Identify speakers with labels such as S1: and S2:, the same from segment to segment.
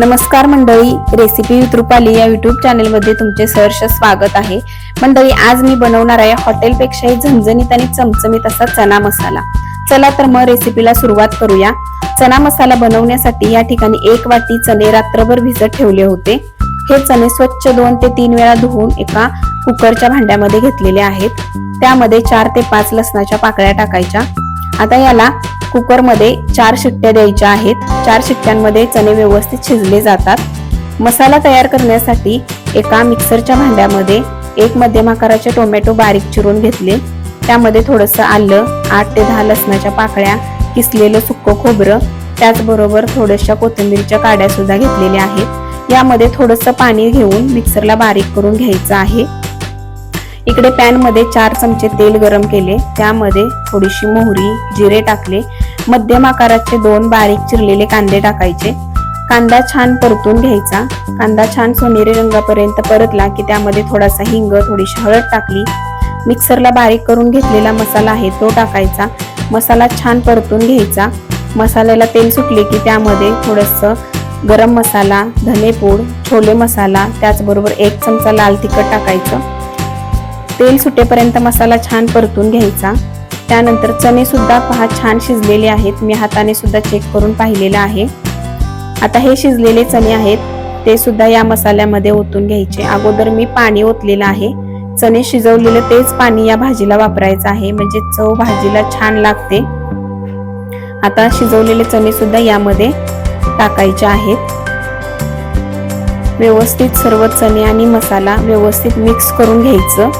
S1: नमस्कार मंडळी recipe with Rupali या युट्यूब चॅनलमध्ये तुमचे सहर्ष स्वागत आहे. मंडळी आज मी बनवणार आहे हॉटेलपेक्षाही झणझणीत आणि चमचमीत असा चना मसाला. चला तर मग रेसिपीला सुरुवात करूया. चना मसाला बनवण्यासाठी या ठिकाणी एक वाटी चणे रात्रभर भिजत ठेवले होते. हे चणे स्वच्छ दोन ते तीन वेळा धुवून एका कुकरच्या भांड्यामध्ये घेतलेले आहेत. त्यामध्ये चार ते पाच लसणाच्या पाकळ्या टाकायच्या. आता याला कुकरमध्ये चार शिट्ट्या द्यायच्या आहेत. चार शिट्ट्यांमध्ये चणे व्यवस्थित शिजले जातात. मसाला तयार करण्यासाठी एका मिक्सरच्या भांड्यामध्ये एक मध्यम आकाराचे टोमॅटो बारीक चिरून घेतले. त्यामध्ये थोडंसं आलं आठ ते दहा लसणाच्या पाकळ्या किसलेलं सुक्क खोबरं त्याचबरोबर थोड्याशा कोथिंबीरच्या काड्या सुद्धा घेतलेल्या आहेत. यामध्ये थोडंसं पाणी घेऊन मिक्सरला बारीक करून घ्यायचं आहे. इकडे पॅनमध्ये चार चमचे तेल गरम केले. त्यामध्ये थोडीशी मोहरी जिरे टाकले. मध्यम आकाराचे दोन बारीक चिरलेले कांदे टाकायचे. कांदा छान परतून घ्यायचा. कांदा छान सोनेरी रंगापर्यंत परतला की त्यामध्ये थोडासा हिंग थोडीशी हळद टाकली. मिक्सरला बारीक करून घेतलेला मसाला आहे तो टाकायचा. मसाला छान परतून घ्यायचा. मसाल्याला तेल सुटले की त्यामध्ये थोडंसं गरम मसाला धनेपूड छोले मसाला त्याचबरोबर एक चमचा लाल तिखट टाकायचं. तेल सुटेपर्यंत मसाला छान परतून घ्यायचा. त्यानंतर चणे सुद्धा पहा छान शिजलेले आहेत. मी हाताने सुद्धा चेक करून पाहिलेलं आहे. आता हे शिजलेले चणे आहेत ते सुद्धा या मसाल्यामध्ये ओतून घ्यायचे. अगोदर मी पाणी ओतलेलं आहे. चणे शिजवलेले तेच पाणी या भाजीला वापरायचं आहे. म्हणजे चव भाजीला छान लागते. आता शिजवलेले चणे सुद्धा यामध्ये टाकायचे आहेत. व्यवस्थित सर्व चणे आणि मसाला व्यवस्थित मिक्स करून घ्यायचं.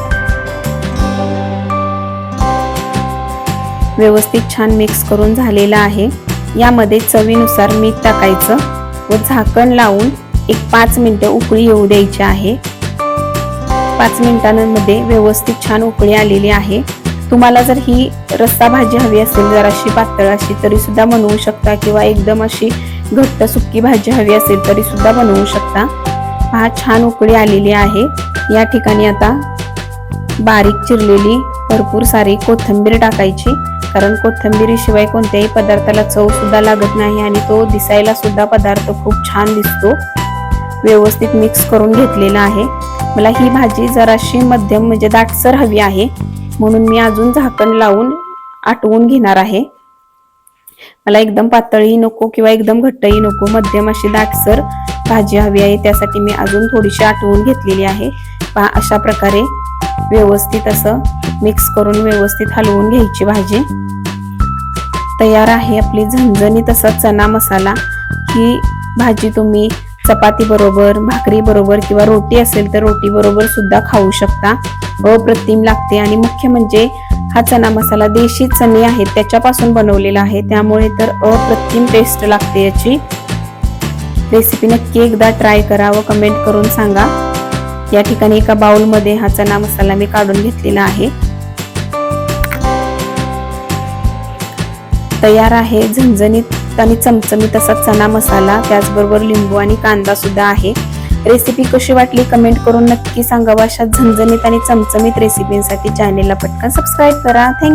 S1: व्यवस्थित छान मिक्स करून झालेला आहे. यामध्ये चवीनुसार मीठ टाकायचं व झाकण लावून एक पाच मिनटं उकळी येऊ द्यायची आहे. पाच मिनिटांमध्ये व्यवस्थित छान उकळी आलेली आहे. तुम्हाला जर ही रस्सा भाजी हवी असेल जर अशी पातळ अशी तरी सुद्धा बनवू शकता किंवा एकदम अशी घट्ट सुक्की भाजी हवी असेल तरी सुद्धा बनवू शकता. पहा छान उकळी आलेली आहे. या ठिकाणी आता बारीक चिरलेली भरपूर सारी कोथिंबीर टाकायची. कारण कोथिंबीरीशिवाय कोणत्याही पदार्थाला चव सुद्धा लागत नाही आणि तो दिसायला सुद्धा पदार्थ खूप छान दिसतो. व्यवस्थित मिक्स करून घेतलेला आहे. मला ही भाजी जराशी मध्यम म्हणजे दाटसर हवी आहे. म्हणून मी अजून झाकण लावून आटवून घेणार आहे. मला एकदम पातळही नको किंवा एकदम घट्टही नको मध्यम अशी दाटसर भाजी हवी आहे. त्यासाठी मी अजून थोडीशी आटवून घेतलेली आहे. पहा अशा प्रकारे व्यवस्थित असं मिक्स करून व्यवस्थित हलवून घ्यायची भाजी. तयार आहे आपली झणझणीत असा चना मसाला. ही भाजी तुम्ही चपाती बरोबर भाकरी बरोबर किंवा रोटी असेल तर रोटी बरोबर सुद्धा खाऊ शकता. अप्रतिम लागते आणि मुख्य म्हणजे हा चना मसाला देशी चणे आहेत त्याच्यापासून बनवलेला आहे. त्यामुळे तर अप्रतिम टेस्ट लागते याची. रेसिपी नक्की एकदा ट्राय करा व कमेंट करून सांगा. या ठिकाणी एका बाउलमध्ये हा चना मसाला मी काढून घेतलेला आहे. तयार आहे. झणझणीत आणि चमचमीत असा चना मसाला त्याचबरोबर लिंबू आणि कांदा सुद्धा आहे. रेसिपी कशी वाटली कमेंट करून नक्की सांगावा. अशा झणझणीत आणि चमचमीत रेसिपींसाठी चॅनेलला पटकन सबस्क्राईब करा. थँक्यू